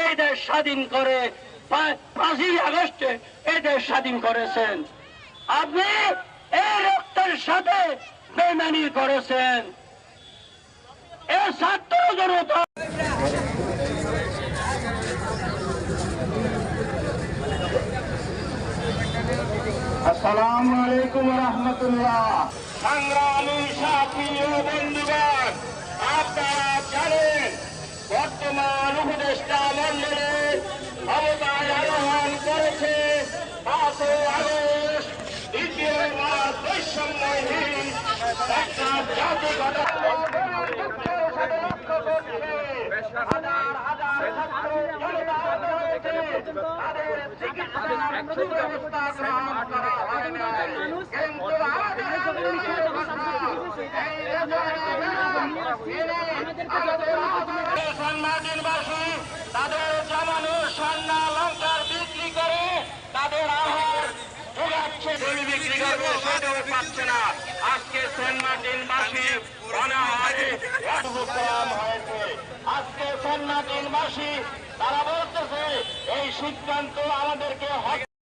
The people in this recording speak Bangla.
এই দেশ স্বাধীন করে পাঁচই আগস্টে এই দেশ স্বাধীন করেছেন। আপনি এই রক্তের সাথে বেমানি করেছেন। এ ছাত্র জনতা আসসালামু আলাইকুম রহমতুল্লাহ। সংগ্রামী সাথী ও বন্ধুগণ আপনারা ক্ষমতায় আরোহণ করেছে পাঁচই আগস্ট দ্বিতীয় মাস বৈষম্যহীন একটা জাতি হাজার হাজার ছাত্র জনতা রয়েছে তাদের চিকিৎসা ব্যবস্থা গ্রহণ করা হয় না কিন্তু আমাদের আন্দোলনের কথা এই সন্ন্যাসীনবাসী তাদের যোগাচ্ছে বিক্রি করব সেটাও পাচ্ছে না। আজকে সেন্ট মার্টিনবাসী অনাহারে কম হয়েছে। আজকে সেন্ট মার্টিনবাসী তারা বলতেছে, এই সিদ্ধান্ত আমাদেরকে